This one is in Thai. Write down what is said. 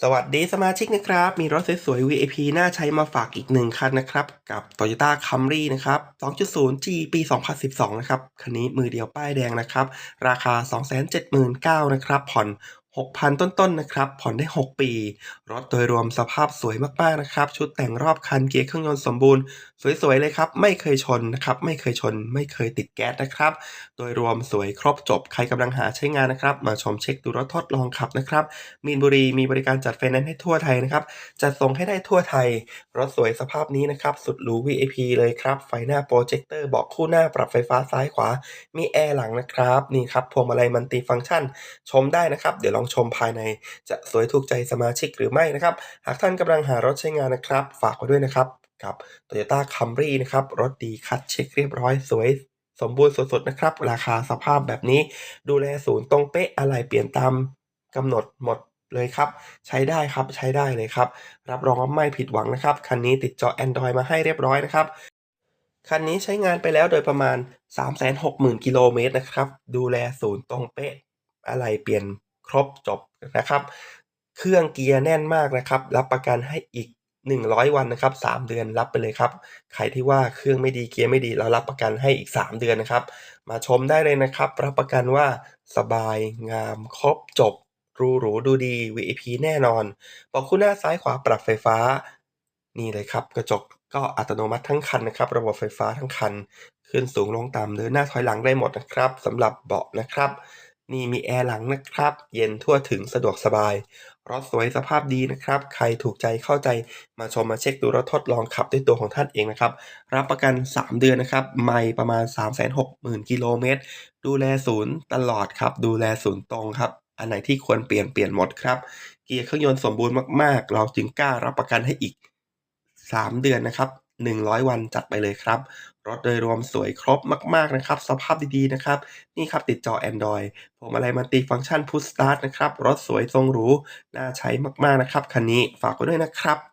สวัสดีสมาชิกนะครับ มีรถสวยๆ VIP น่าใช้มาฝากอีกหนึ่งคันนะครับ กับ Toyota Camry นะครับ 2.0G ปี 2012 นะครับ คันนี้มือเดียวป้ายแดงนะครับ ราคา 279,000นะครับ ผ่อน 6,000 ต้นๆนะครับ ผ่อนได้ 6 ปี รถโดยรวมสภาพสวยมากๆนะครับ ชุดแต่งรอบคันเกียร์เครื่องยนต์สมบูรณ์ สวยๆเลยครับ ไม่เคยชนนะครับ ไม่เคยชน ไม่เคยติดแก๊สนะครับ โดยรวมสวยครบจบ ใครกำลังหาใช้งานนะครับ มาชมเช็คดูรถทดลองขับนะครับ มีนบุรีมีบริการจัดไฟแนนซ์ให้ทั่วไทยนะครับ จัดส่งให้ได้ทั่วไทย รถสวยสภาพนี้นะครับ สุดหรู VIP เลยครับ ไฟหน้าโปรเจคเตอร์บาะคู่หน้าปรับไฟฟ้าซ้ายขวา มีแอร์หลังนะครับ นี่ครับ พวงมาลัยมันติฟังก์ชัน ชมได้นะครับ เดี๋ยวลองชมภายใน จะสวยถูกใจสมาชิกหรือไม่นะครับ หากท่านกำลังหารถใช้งานนะครับ ฝากไว้ด้วยนะครับกับ Toyota Camry นะครับ รถดีคัดเช็คเรียบร้อยสวยสมบูรณ์สดๆนะครับ ราคาสภาพแบบนี้ ดูแลศูนย์ตรงเป๊ะอะไรเปลี่ยนตามกำหนดหมดเลยครับ ใช้ได้ครับใช้ได้เลยครับ รับรองว่าไม่ผิดหวังนะครับ คันนี้ติดจอ Android มาให้เรียบร้อยนะครับ คันนี้ใช้งานไปแล้วโดยประมาณ 360,000กิโลเมตรนะครับ ดูแลศูนย์ตรงเป๊ะอะไรเปลี่ยน ครบจบนะครับ เครื่องเกียร์แน่นมากนะครับ รับประกันให้อีก 100 วันนะครับ 3 เดือนรับไปเลยครับ ใครที่ว่าเครื่องไม่ดีเกียร์ไม่ดี เรารับประกันให้อีก 3 เดือนนะครับ มาชมได้เลยนะครับ รับประกันว่าสบายงามครบจบรูหรูดูดี VIP แน่นอนเบอกคู่หน้าซ้ายขวาปรับไฟฟ้า นี่เลยครับ กระจกก็อัตโนมัติทั้งคันนะครับ ระบบไฟฟ้าทั้งคัน ขึ้นสูงลงต่ำเดินหน้าถอยหลังได้หมดนะครับสำหรับเบาะนะครับ นี่มีแอร์หลังนะครับ เย็นทั่วถึงสะดวกสบาย รถสวยสภาพดีนะครับ ใครถูกใจเข้าใจมาชมมาเช็คดูรถทดลองขับด้วยตัวของท่านเองนะครับ รับประกัน 3 เดือนนะครับไม่ประมาณ 360,000 กิโลเมตร ดูแลศูนย์ตลอดครับ ดูแลศูนย์ตรงครับ อันไหนที่ควรเปลี่ยนเปลี่ยนหมดครับ เกียร์เครื่องยนต์สมบูรณ์มากๆ เราจึงกล้ารับประกันให้อีก 3 เดือนนะครับ 100 วันจัดไปเลยครับ รถโดยรวมสวยครบมาก ๆ นะครับ สภาพดีๆ นะครับ นี่ครับติดจอ Android ผมอะไรมัลติฟังก์ชัน Push Start นะครับ รถสวยทรงหรู น่าใช้มาก ๆ นะครับ คันนี้ฝากไว้ด้วยนะครับ